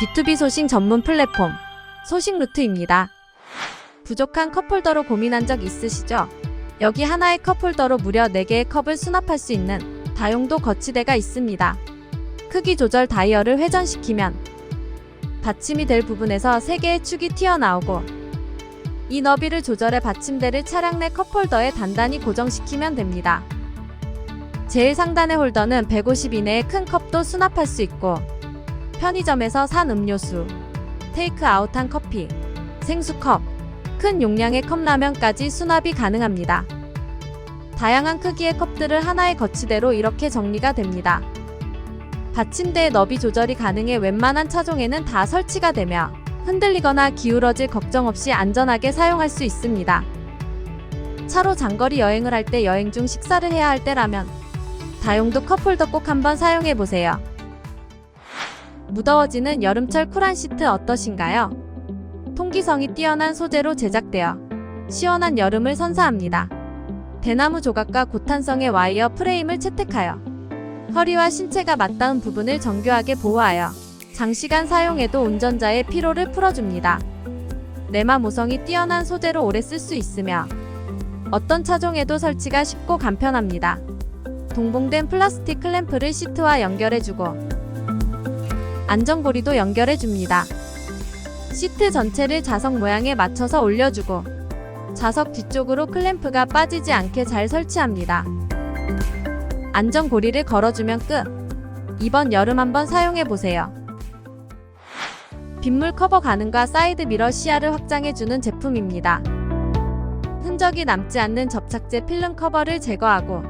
B2B 소싱 전문 플랫폼 소싱 루트입니다. 부족한 컵홀더로 고민한 적 있으시죠? 여기 하나의 컵홀더로 무려 4개의 컵을 수납할 수 있는 다용도 거치대가 있습니다. 크기 조절 다이얼을 회전시키면 받침이 될 부분에서 3개의 축이 튀어나오고 이 너비를 조절해 받침대를 차량 내 컵홀더에 단단히 고정시키면 됩니다. 제일 상단의 홀더는 150 이내의 큰 컵도 수납할 수 있고 편의점에서 산 음료수, 테이크아웃한 커피, 생수컵, 큰 용량의 컵라면까지 수납이 가능합니다. 다양한 크기의 컵들을 하나의 거치대로 이렇게 정리가 됩니다. 받침대의 너비 조절이 가능해 웬만한 차종에는 다 설치가 되며 흔들리거나 기울어질 걱정 없이 안전하게 사용할 수 있습니다. 차로 장거리 여행을 할 때 여행 중 식사를 해야 할 때라면 다용도 컵홀더 꼭 한번 사용해 보세요. 무더워지는 여름철 쿨한 시트 어떠신가요? 통기성이 뛰어난 소재로 제작되어 시원한 여름을 선사합니다. 대나무 조각과 고탄성의 와이어 프레임을 채택하여 허리와 신체가 맞닿은 부분을 정교하게 보호하여 장시간 사용해도 운전자의 피로를 풀어줍니다. 내마 모성이 뛰어난 소재로 오래 쓸 수 있으며 어떤 차종에도 설치가 쉽고 간편합니다. 동봉된 플라스틱 클램프를 시트와 연결해주고 안전고리도 연결해 줍니다. 시트 전체를 자석 모양에 맞춰서 올려주고 좌석 뒤쪽으로 클램프가 빠지지 않게 잘 설치합니다. 안전고리를 걸어주면 끝. 이번 여름 한번 사용해보세요. 빗물 커버 가능과 사이드 미러 시야를 확장해주는 제품입니다. 흔적이 남지 않는 접착제 필름 커버를 제거하고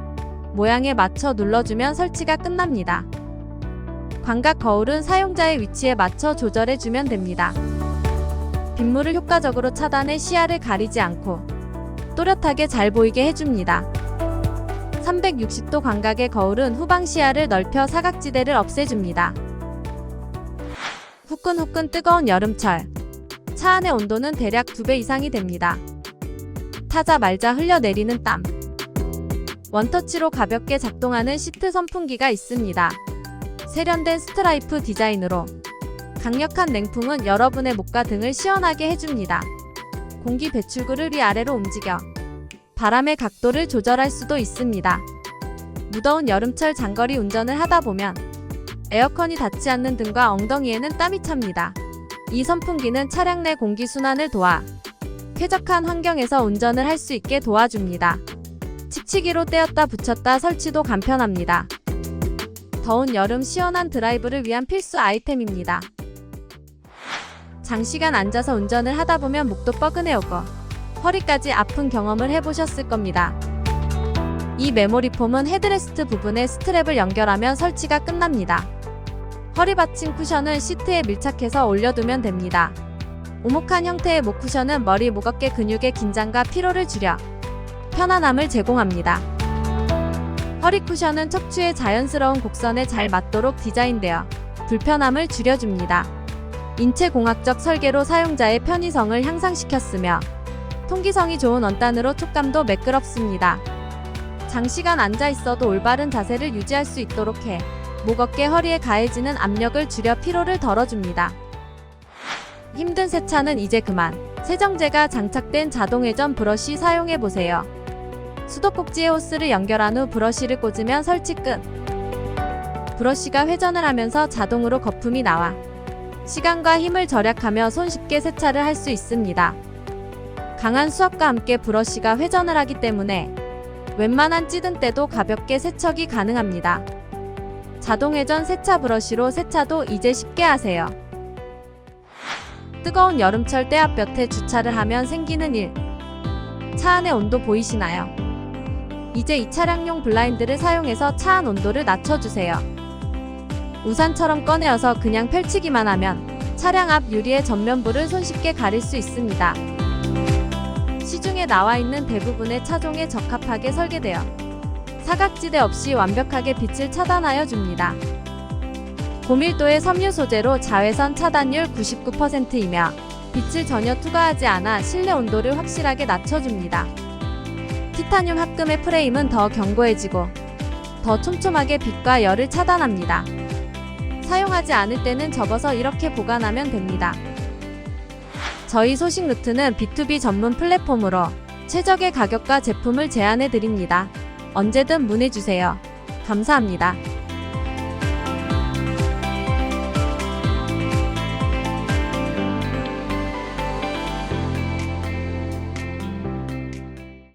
모양에 맞춰 눌러주면 설치가 끝납니다. 광각 거울은 사용자의 위치에 맞춰 조절해주면 됩니다. 빗물을 효과적으로 차단해 시야를 가리지 않고 또렷하게 잘 보이게 해줍니다. 360도 광각의 거울은 후방 시야를 넓혀 사각지대를 없애줍니다. 후끈후끈 뜨거운 여름철. 차 안의 온도는 대략 2배 이상이 됩니다. 타자 말자 흘려내리는 땀. 원터치로 가볍게 작동하는 시트 선풍기가 있습니다. 세련된 스트라이프 디자인으로 강력한 냉풍은 여러분의 목과 등을 시원하게 해줍니다. 공기 배출구를 위아래로 움직여 바람의 각도를 조절할 수도 있습니다. 무더운 여름철 장거리 운전을 하다 보면 에어컨이 닿지 않는 등과 엉덩이에는 땀이 찹니다. 이 선풍기는 차량 내 공기 순환을 도와 쾌적한 환경에서 운전을 할 수 있게 도와줍니다. 칙칙이로 떼었다 붙였다 설치도 간편합니다. 더운 여름 시원한 드라이브를 위한 필수 아이템입니다. 장시간 앉아서 운전을 하다 보면 목도 뻐근해 오고 허리까지 아픈 경험을 해보셨을 겁니다. 이 메모리 폼은 헤드레스트 부분에 스트랩을 연결하면 설치가 끝납니다. 허리 받침 쿠션은 시트에 밀착해서 올려두면 됩니다. 오목한 형태의 목 쿠션은 머리 목 어깨 근육의 긴장과 피로를 줄여 편안함을 제공합니다. 허리 쿠션은 척추의 자연스러운 곡선에 잘 맞도록 디자인되어 불편함을 줄여줍니다. 인체공학적 설계로 사용자의 편의성을 향상시켰으며 통기성이 좋은 원단으로 촉감도 매끄럽습니다. 장시간 앉아 있어도 올바른 자세를 유지할 수 있도록 해 목, 어깨, 허리에 가해지는 압력을 줄여 피로를 덜어줍니다. 힘든 세차는 이제 그만. 세정제가 장착된 자동 회전 브러쉬 사용해 보세요. 수도꼭지에 호스를 연결한 후 브러쉬를 꽂으면 설치 끝. 브러쉬가 회전을 하면서 자동으로 거품이 나와 시간과 힘을 절약하며 손쉽게 세차를 할 수 있습니다. 강한 수압과 함께 브러쉬가 회전을 하기 때문에 웬만한 찌든 때도 가볍게 세척이 가능합니다. 자동 회전 세차 브러쉬로 세차도 이제 쉽게 하세요. 뜨거운 여름철 때앞 볕에 주차를 하면 생기는 일. 차 안의 온도 보이시나요? 이제 이 차량용 블라인드를 사용해서 차 안 온도를 낮춰주세요. 우산처럼 꺼내어서 그냥 펼치기만 하면 차량 앞 유리의 전면부를 손쉽게 가릴 수 있습니다. 시중에 나와 있는 대부분의 차종에 적합하게 설계되어 사각지대 없이 완벽하게 빛을 차단하여 줍니다. 고밀도의 섬유 소재로 자외선 차단율 99%이며 빛을 전혀 투과하지 않아 실내 온도를 확실하게 낮춰줍니다. 티타늄 합금의 프레임은 더 견고해지고 더 촘촘하게 빛과 열을 차단합니다. 사용하지 않을 때는 접어서 이렇게 보관하면 됩니다. 저희 소식 루트는 B2B 전문 플랫폼으로 최적의 가격과 제품을 제안해 드립니다. 언제든 문의 주세요. 감사합니다.